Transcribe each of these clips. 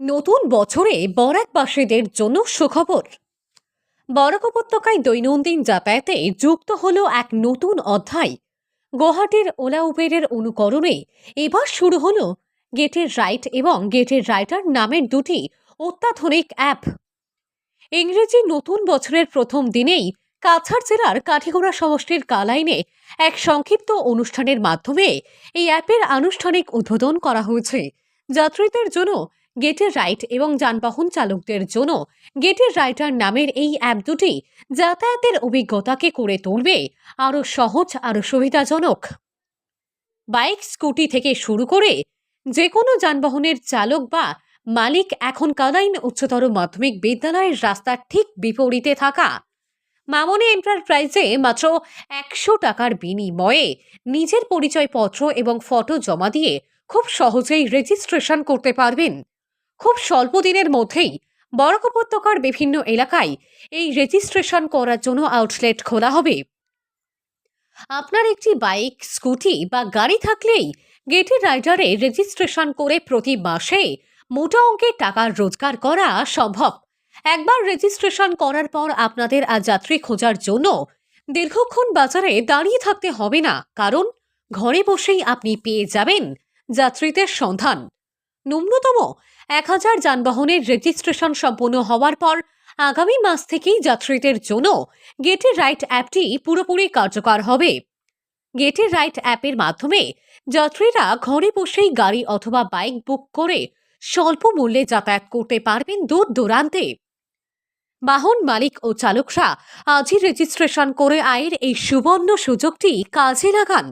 নতুন বছরে বরাকবাসীদের জন্য সুখবর। বরাক উপত্যকায় দৈনন্দিন যাতায়াতে যুক্ত হল এক নতুন অধ্যায়। গুয়াহাটির ওলা উবেরের অনুকরণে এবার শুরু হলো গেটের রাইট এবং গেটের রাইটার নামের দুটি অত্যাধুনিক অ্যাপ। ইংরেজি নতুন বছরের প্রথম দিনেই কাছাড় জেলার কাঠিগোড়া সমষ্টির কালাইনে এক সংক্ষিপ্ত অনুষ্ঠানের মাধ্যমে এই অ্যাপের আনুষ্ঠানিক উদ্বোধন করা হয়েছে। যাত্রীদের জন্য গেটের রাইট এবং যানবাহন চালকদের জন্য গেটের রাইটার নামের এই অ্যাপ দুটি যাতায়াতের অভিজ্ঞতাকে করে তুলবে। আরও সহজ, আরও সুবিধাজনক। বাইক, স্কুটি থেকে শুরু করে যে কোনো যানবাহনের চালক বা মালিক এখন কালাইন উচ্চতর মাধ্যমিক বিদ্যালয়ের রাস্তার ঠিক বিপরীতে থাকা। মামনি এন্টারপ্রাইজে মাত্র একশো টাকার বিনিময়ে নিজের পরিচয়পত্র এবং ফটো জমা দিয়ে খুব সহজেই রেজিস্ট্রেশন করতে পারবেন। খুব স্বল্প দিনের মধ্যেই বরাক উপত্যকার বিভিন্ন এলাকায় এই রেজিস্ট্রেশন করার জন্য আউটলেট খোলা হবে। আপনার একটি বাইক স্কুটি বা গাড়ি থাকলেই গেটের রাইডারে রেজিস্ট্রেশন করে প্রতি মাসে মোটা অঙ্কের টাকা রোজগার করা সম্ভব। একবার রেজিস্ট্রেশন করার পর আপনাদের আর যাত্রী খোঁজার জন্য দীর্ঘক্ষণ বাজারে দাঁড়িয়ে থাকতে হবে না, কারণ ঘরে বসেই আপনি পেয়ে যাবেন যাত্রীদের সন্ধান। ন্যূনতম এক হাজার যানবাহনের রেজিস্ট্রেশন সম্পন্ন হওয়ার পর আগামী মাস থেকেই যাত্রীদের জন্য গেটের রাইট অ্যাপটি পুরোপুরি কার্যকর হবে। গেটের রাইট অ্যাপের মাধ্যমে যাত্রীরা ঘরে বসেই গাড়ি অথবা বাইক বুক করে স্বল্প মূল্যে যাতায়াত করতে পারবেন দূর দূরান্তে। বাহন মালিক ও চালকরা আজই রেজিস্ট্রেশন করে আয়ের এই সুবর্ণ সুযোগটি কাজে লাগান।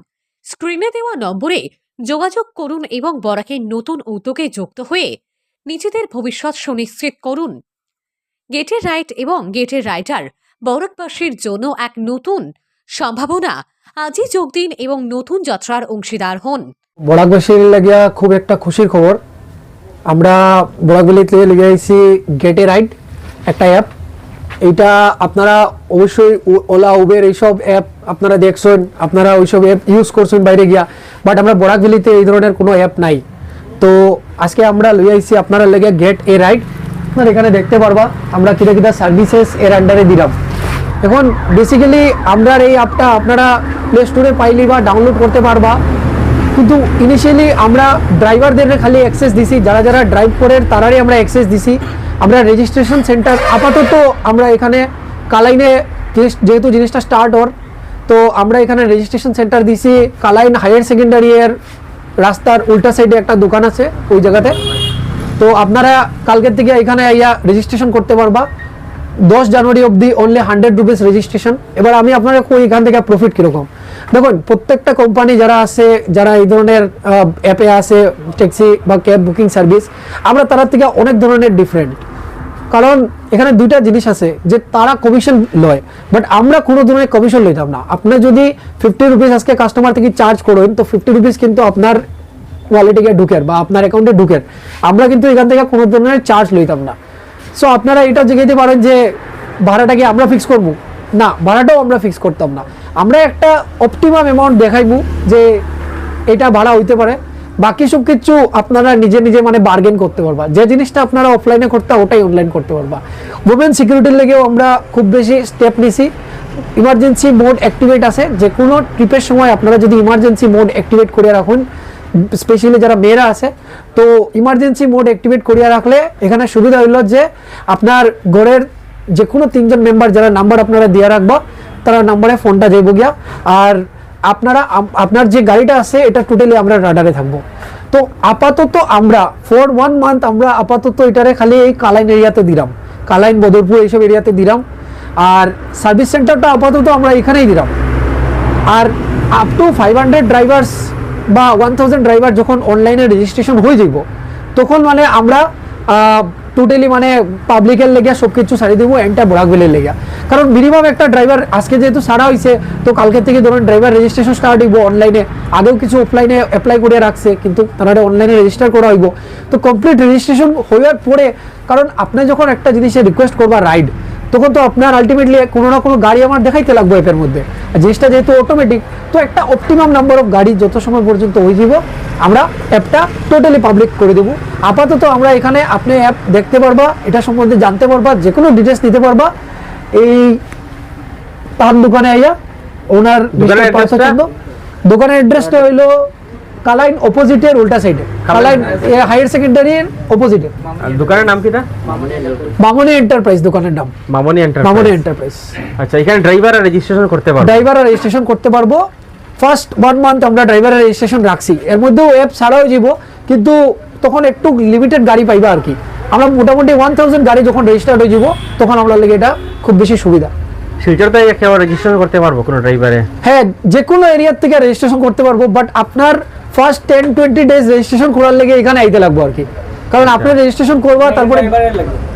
স্ক্রিনে দেওয়া নম্বরে যোগাযোগ করুন এবং বরাকের নতুন উদ্যোগে যুক্ত হয়ে নিজেদের ভবিষ্যৎ সুনিশ্চিত করুন। গেটের রাইট এবং গেটের রাইটার বরাকবাসীর জন্য এক নতুন সম্ভাবনা। আজই যোগ দিন এবং নতুন যাত্রার অংশীদার হন। বরাকবাসীর লাগিয়া খুব একটা খুশির খবর। আমরা বরাকবালিতে লেগে আইছি গেটে রাইড একটা অ্যাপ। এইটা আপনারা অবশ্যই ওলা, উবের এইসব অ্যাপ আপনারা দেখছেন, আপনারা ওইসব অ্যাপ ইউজ করছেন, বাইরে গিয়া। বাট আমরা বরাকভ্যালিতে এই ধরনের কোনো অ্যাপ নাই। তো আজকে আমরা লই আইছি, আপনারা লেগে গেট এ রাইড আপনারা এখানে দেখতে পারবা, আমরা কিটা কিটা সার্ভিসেস এর আন্ডারে দিলাম। এখন বেসিক্যালি আমরা এই অ্যাপটা আপনারা প্লে স্টোরে পাইলি বা ডাউনলোড করতে পারবা। কিন্তু ইনিশিয়ালি আমরা ড্রাইভারদের খালি অ্যাক্সেস দিছি, যারা যারা ড্রাইভ করে তারারই আমরা অ্যাক্সেস দিছি। আমরা রেজিস্ট্রেশন সেন্টার আপাতত আমরা এখানে কালাইনে জিনিস- যেহেতু জিনিসটা স্টার্ট ওর তো আমরা এখানে রেজিস্ট্রেশন সেন্টার দিছি। কালাইন হায়ার সেকেন্ডারি এর রাস্তার উল্টা সাইডে একটা দোকান আছে ওই জায়গাতে। তো আপনারা কালকের থেকে এখানে আইয়া রেজিস্ট্রেশন করতে পারবা। দশ জানুয়ারি অবধি অনলি হান্ড্রেড রুপিস রেজিস্ট্রেশন এবার আমি আপনারা কই এখান থেকে প্রফিট কীরকম? দেখুন, প্রত্যেকটা কোম্পানি যারা আছে, যারা এই ধরনের অ্যাপে আছে ট্যাক্সি বা ক্যাব বুকিং সার্ভিস আমরা তার থেকে অনেক ধরনের ডিফারেন্ট কারণ এখানে দুইটা জিনিস আছে যে তারা কমিশন লয় বাট আমরা কোনো ধরনের কমিশন লইতাম না। আপনি যদি ফিফটি রুপিস আজকে কাস্টমার থেকে চার্জ করেন, তো ফিফটি রুপিস কিন্তু আপনার ওয়ালেটে গিয়ে ঢুকের বা আপনার অ্যাকাউন্টে ঢুকের। আমরা কিন্তু এখান থেকে কোনো ধরনের চার্জ লইতাম না। সো আপনারা এটা জিজ্ঞাসা পারেন যে ভাড়াটা কি আমরা ফিক্স করব? না, ভাড়াটাও আমরা ফিক্স করতাম না। আমরা একটা অপটিমাম অ্যামাউন্ট দেখাইবো যে এটা ভাড়া হইতে পারে। বাকি সব কিছু আপনারা নিজে নিজে মানে বার্গেন করতে পারবা। যে জিনিসটা আপনারা অফলাইনে করতে ওটাই অনলাইন করতে পারবা। ওমেন সিকিউরিটির লেগেও আমরা খুব বেশি স্টেপ নিছি। ইমার্জেন্সি মোড অ্যাক্টিভেট আছে। যে কোনো ট্রিপের সময় আপনারা যদি ইমার্জেন্সি মোড অ্যাক্টিভেট করে রাখুন স্পেশালি যারা মেয়েরা আছে, তো ইমার্জেন্সি মোড অ্যাক্টিভেট করিয়া রাখলে এখানে সুবিধা হইল যে আপনার ঘরের যে কোনো তিনজন মেম্বার যারা নাম্বার আপনারা দিয়ে রাখবা, তারা নাম্বারে ফোনটা যাইব গিয়া। আর আপনারা আপনার যে গাড়িটা আছে, এটা টোটালি আমরা রাডারে থাকব তো আপাতত আমরা ফর ওয়ান মান্থ আমরা আপাতত এটারে খালি এই কালাইন এরিয়াতে দিলাম। কালাইন বদরপুর এইসব এরিয়াতে দিলাম। আর সার্ভিস সেন্টারটা আপাতত আমরা এখানেই দিলাম। আর up to five hundred drivers বা ওয়ান থাউজেন্ড ড্রাইভার যখন অনলাইনে রেজিস্ট্রেশন হয়ে যাব তখন মানে আমরা টোটালি মানে পাবলিকের লেগে সব কিছু সারি দেবো এন্টা বরাকবেলের লেগে কারণ মিনিমাম একটা ড্রাইভার আজকে যেহেতু সারা হয়েছে তো কালকে থেকে ধরুন ড্রাইভার রেজিস্ট্রেশন স্টার্ট হইব অনলাইনে আগেও কিছু অফলাইনে অ্যাপ্লাই করে রাখছে, কিন্তু তারা অনলাইনে রেজিস্টার করা হইব। তো কমপ্লিট রেজিস্ট্রেশন হওয়ার পরে, কারণ আপনি যখন একটা জিনিসে রিকোয়েস্ট করবা রাইড তখন তো আপনার আলটিমেটলি কোনো না কোনো গাড়ি আমার দেখাইতে লাগবে অ্যাপের মধ্যে। জিনিসটা যেহেতু অটোমেটিক তো একটা অপটিমাম নাম্বার অফ গাড়ি যত সময় পর্যন্ত হয়ে যাব আমরা অ্যাপটা টোটালি পাবলিক করে দেবো। আপাতত আমরা এখানে আপনি অ্যাপ দেখতে পারবা, এটা সম্বন্ধে জানতে পারবা যে কোনো ডিটেলস নিতে পারবা। এই পান দোকানে আইয়া ওনার দোকানের অ্যাড্রেসটা হইল কালাইন অপোজিটের উল্টা সাইডে কালাইন হায়ার সেকেন্ডারির অপোজিটে দোকানের নাম কিটা? মামনি এন্টারপ্রাইজ দোকানের নাম। মামনি এন্টার মামনি এন্টারপ্রাইজ আচ্ছা এখানে ড্রাইভার আর রেজিস্ট্রেশন করতে পারব। ড্রাইভার আর রেজিস্ট্রেশন করতে পারব। ফার্স্ট ওয়ান মান্থ আমরা ড্রাইভারের রেজিস্ট্রেশন রাখছি। এর মধ্যেও অ্যাপ ছাড়াও যাব কিন্তু তখন একটু লিমিটেড গাড়ি পাইবা আর কি। আমরা মোটামুটি ওয়ান থাউজেন্ড গাড়ি যখন রেজিস্টার্ড হয়ে যাব তখন আমরা লেগে এটা খুব বেশি সুবিধা। রেজিস্ট্রেশন করতে পারব কোনো ড্রাইভারে হ্যাঁ যে কোনো এরিয়ার থেকে রেজিস্ট্রেশন করতে পারব বাট আপনার first ten twenty days registration করার লেগে এখানে আইতে লাগবো আর কি। কারণ আপনি রেজিস্ট্রেশন করবা তারপরে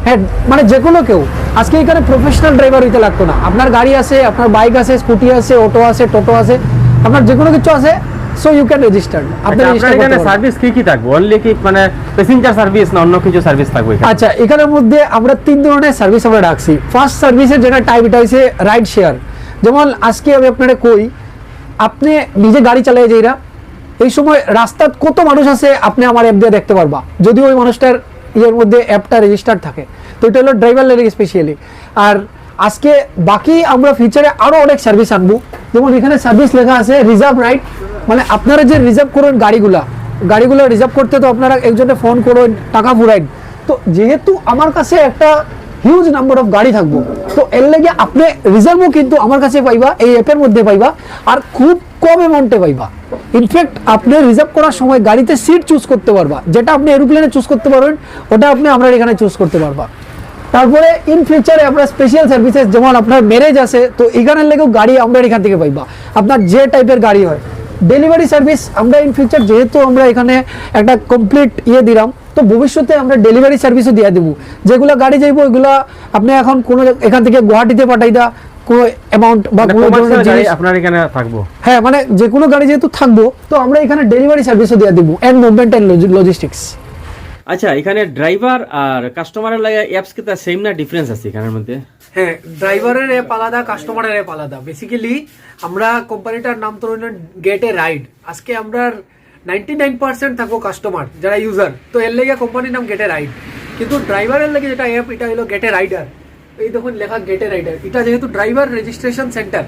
হ্যাঁ মানে যে কোনো কেউ। আজকে এখানে প্রফেশনাল ড্রাইভার হইতে লাগতো না। আপনার গাড়ি আছে আপনার বাইক আছে স্কুটি আছে অটো আছে টোটো আছে আপনার যে কোনো কিছু আছে সো ইউ ক্যান রেজিস্টার আপনি আপনার রেজিস্টার এখানে সার্ভিস কি কি থাকবে? অনলি কি মানে প্যাসেঞ্জার সার্ভিস না অন্য কিছু সার্ভিস থাকবে আচ্ছা এখানের মধ্যে আমরা তিন ধরনের সার্ভিস আমরা রাখছি। ফার্স্ট সার্ভিসের যেটা টাইপ এটা হচ্ছে রাইড শেয়ার যেমন আজকে আমি আপনারা কই আপনি নিজে গাড়ি চালিয়ে যাইরা এই সময় রাস্তাত কত মানুষ আছে আপনি আমার অ্যাপ দিয়ে দেখতে পারবা? যদি ওই মানুষটার ইয়ের মধ্যে অ্যাপটা রেজিস্টার থাকে। তো এটা হলো ড্রাইভার লেগে স্পেশালি আর আজকে বাকি আমরা ফিউচারে আরও অনেক সার্ভিস আনব। যেমন এখানে সার্ভিস লেখা আছে রিজার্ভ রাইড মানে আপনারা যে রিজার্ভ করুন গাড়িগুলা, গাড়িগুলো রিজার্ভ করতে তো আপনারা একজনে ফোন করুন, টাকা ফুরাইন তো যেহেতু আমার কাছে একটা হিউজ নাম্বার অফ গাড়ি থাকব, তো এর লেগে আপনি রিজার্ভও কিন্তু আমার কাছে পাইবা, এই অ্যাপের মধ্যে পাইবা, আর খুব কম অ্যামাউন্টে পাইবা। ইনফ্যাক্ট আপনি রিজার্ভ করার সময় গাড়িতে সিট চুজ করতে পারবা, যেটা আপনি এরোপ্লেনে চুজ করতে পারবেন, ওটা আপনি আমরা এখানে চুজ করতে পারবা। তারপরে ইন ফিউচারে আমরা স্পেশাল সার্ভিসেস যেমন আপনার ম্যারেজ আছে, তো এখানের লেগেও গাড়ি আমরা এখান থেকে পাইবা। আপনার যে টাইপের গাড়ি হয় ডেলিভারি সার্ভিস আমরা ইন ফিউচার যেহেতু আমরা এখানে একটা কমপ্লিট ইয়ে দিলাম তো ভবিষ্যতে আমরা ডেলিভারি সার্ভিসও দিয়ে দেবো। যেগুলো গাড়ি যাইবো ওইগুলো আপনি এখন কোনো এখান থেকে গুয়াহাটিতে পাঠাই দা কোনো অ্যামাউন্ট বা মানে কোনো ধরনের জিনিস। আপনার এখানে থাকব? হ্যাঁ মানে যে কোনো গাড়ি যেহেতু থাকব তো আমরা এখানে ডেলিভারি সার্ভিসও দিয়ে দেবো অ্যান্ড মুভমেন্ট অ্যান্ড লজিস্টিক্স আচ্ছা এখানে ড্রাইভার আর কাস্টমারের লাগে অ্যাপস কি তার সেম না ডিফারেন্স আছে এখানের মধ্যে? হ্যাঁ ড্রাইভারের অ্যাপ আলাদা কাস্টমারের অ্যাপ আলাদা। বেসিক্যালি আমরা কোম্পানিটার নাম তো গেট এ রাইড আজকে আমরা নাইনটি নাইন পার্সেন্ট থাকব কাস্টমার যারা ইউজার তো এর লেগে কোম্পানির নাম গেট এ রাইড কিন্তু ড্রাইভারের লেগে যেটা অ্যাপ এটা হলো গেট এ রাইডার এই দেখুন লেখা গেট রাইডার এটা যেহেতু ড্রাইভার রেজিস্ট্রেশন সেন্টার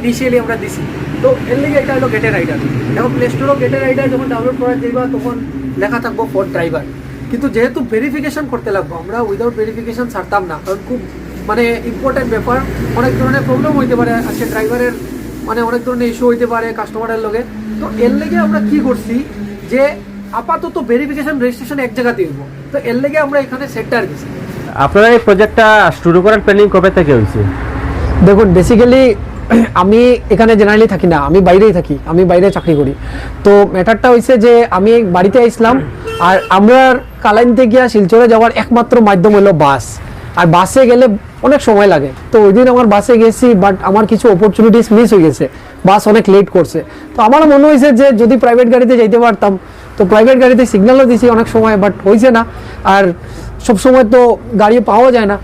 ইনিশিয়ালি আমরা দিছি। তো এর লেগে এটা হলো গেট এ রাইডার এখন প্লে স্টোরও গেট এ রাইডার যখন ডাউনলোড করা যাইবা তখন লেখা থাকব ফর ড্রাইভার কিন্তু যেহেতু ভেরিফিকেশন করতে লাগবো আমরা উইদাউট ভেরিফিকেশন ছাড়তাম না। কারণ খুব মানে ইম্পর্টেন্ট ব্যাপার। অনেক ধরনের প্রবলেম হইতে পারে। আজকে ড্রাইভারের মানে অনেক ধরনের ইস্যু হইতে পারে কাস্টমারের লগে। তো এর লেগে আমরা কি করছি যে আপাতত ভেরিফিকেশন রেজিস্ট্রেশন এক জায়গাতে হইব। তো এর লেগে আমরা এখানে সেন্টার দিছি আপনারা এই প্রজেক্টটা শুরু করার প্ল্যানিং কবে থেকে হয়েছে দেখুন বেসিক্যালি আমি এখানে জেনারেলি থাকি না, আমি বাইরেই থাকি, আমি বাইরে চাকরি করি। তো ম্যাটারটা হয়েছে যে আমি বাড়িতে আসলাম, আর আমরা কালাইনতে গিয়া শিলচরে যাওয়ার একমাত্র মাধ্যম হলো বাস। আর বাসে গেলে অনেক সময় লাগে। তো ওই দিন আমার বাসে গেছি বাট আমার কিছু অপরচুনিটিস মিস হয়ে গেছে। বাস অনেক লেট করছে। তো আমারও মনে হয়েছে যে যদি প্রাইভেট গাড়িতে যাইতে পারতাম, তো প্রাইভেট গাড়িতে সিগন্যালও দিছি অনেক সময় বাট হয়েছে না। আর সব সময় তো গাড়ি পাওয়া যায় না।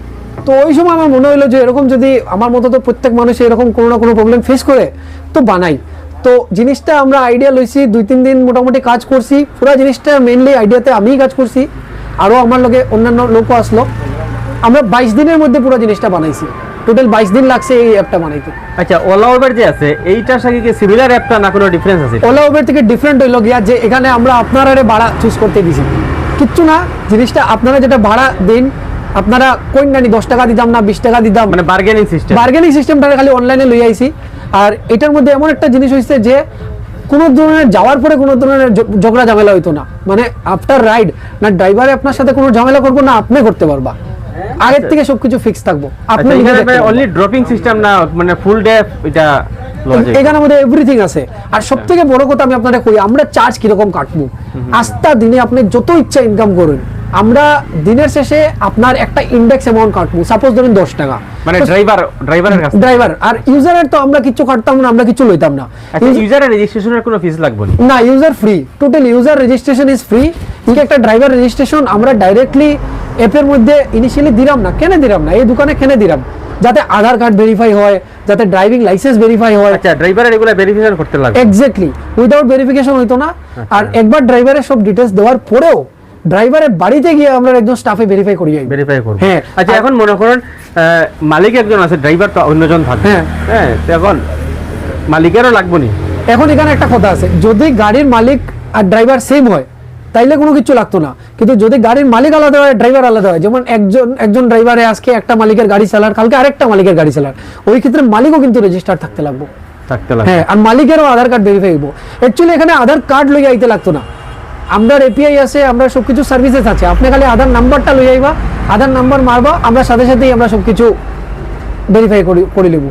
তো ওই সময় আমার মনে হলো যে এরকম যদি আমার মতো তো প্রত্যেক মানুষ এরকম কোনো না কোনো প্রবলেম ফেস করে তো বানাই। তো জিনিসটা আমরা আইডিয়া লইছি দুই তিন দিন মোটামুটি কাজ করছি। পুরো জিনিসটা মেনলি আইডিয়াতে আমিই কাজ করছি। আরও আমার লগে অন্যান্য লোকও আসলো। আমরা বাইশ দিনের মধ্যে পুরো জিনিসটা বানাইছি। টোটাল বাইশ দিন লাগছে এই অ্যাপটা বানাইতে। আচ্ছা ওলা উবের যে আছে এইটার সাথে কি সিমিলার অ্যাপটা না কোনো ডিফারেন্স আছে? ওলা উবের থেকে ডিফারেন্ট হইল গিয়া যে এখানে আমরা আপনারা ভাড়া চুজ করতে দিছি। কিচ্ছু না জিনিসটা আপনারা যেটা ভাড়া দিন আপনারা কোন জানি দশ টাকা দিতাম না বিশ টাকা দিতাম? মানে বার্গেনিং সিস্টেম বার্গেনিং সিস্টেমটা খালি অনলাইনে লই আইছি। আর এটার মধ্যে এমন একটা জিনিস হয়েছে যে কোনো ধরনের যাওয়ার পরে কোনো ধরনের ঝগড়া ঝামেলা হইতো না। মানে আফটার রাইড না ড্রাইভারে আপনার সাথে কোনো ঝামেলা করব না আপনি করতে পারবা। আগের থেকে সবকিছু ফিক্স থাকব। আপনি আচ্ছা এখানে অনলি ড্রপিং সিস্টেম না মানে ফুল ডে এটা? এখানের মধ্যে এভরিথিং আছে। আর সব থেকে বড় কথা আমি আপনারা কই আমরা চার্জ কীরকম কাটবো? আস্তা দিনে আপনি যত ইচ্ছা ইনকাম করুন। আমরা দিনের শেষে আপনার একটা ইন্ডেক্স অ্যামাউন্ট কাটবো। সাপোজ ধরুন দশ টাকা। মানে ড্রাইভার ড্রাইভারের কাছে ড্রাইভার আর ইউজারের তো আমরা কিছু কাটতাম না আমরা কিছু লইতাম না। আচ্ছা ইউজারের রেজিস্ট্রেশনের কোনো ফিস লাগবে না? না user free total user registration is free কিন্তু একটা ড্রাইভার রেজিস্ট্রেশন আমরা ডাইরেক্টলি অ্যাপের মধ্যে ইনিশিয়ালি দিলাম না। কেন দিলাম না? এই দোকানে কেন দিলাম? যাতে আধার কার্ড ভেরিফাই হয় যাতে ড্রাইভিং লাইসেন্স ভেরিফাই হয়। আচ্ছা ড্রাইভারের এগুলা ভেরিফিকেশন করতে লাগবে। এক্স্যাক্টলি উইদাউট ভেরিফিকেশন হইতো না। আর একবার ড্রাইভারের সব ডিটেলস দেওয়ার পরেও ড্রাইভারের বাড়িতে গিয়ে আমরা একজন স্টাফে ভেরিফাই করি যাই ভেরিফাই করব। হ্যাঁ। আচ্ছা এখন মনে করেন মালিক একজন আছে ড্রাইভার তো অন্যজন থাকবে। হ্যাঁ। হ্যাঁ এখন মালিকেরও লাগবে নি। এখন এখানে একটা কথা আছে যদি গাড়ির মালিক আর ড্রাইভার সেম হয় তাইলে কোনো কিছু লাগতো না। কিন্তু যদি গাড়ির মালিক আলাদা হয় ড্রাইভার আলাদা হয় যেমন একজন একজন ড্রাইভারে আজকে একটা মালিকের গাড়ি চালার কালকে আরেকটা মালিকের গাড়ি চালার ওই ক্ষেত্রে মালিকও কিন্তু রেজিস্টার থাকতে লাগবে। থাকতে লাগবে। হ্যাঁ আর মালিকেরও আধার কার্ড ভেরিফাই হইব। অ্যাকচুয়ালি এখানে আধার কার্ড লইয়া আইতে লাগতো না। আমরা এপিআই আছে, আমরা সব কিছু সার্ভিসেস আছে। আপনি খালি আধার নাম্বারটা লই আইবা, আধার নাম্বার মারবা, আমরা সাথে সাথেই আমরা সবকিছু ভেরিফাই করি করে নেব।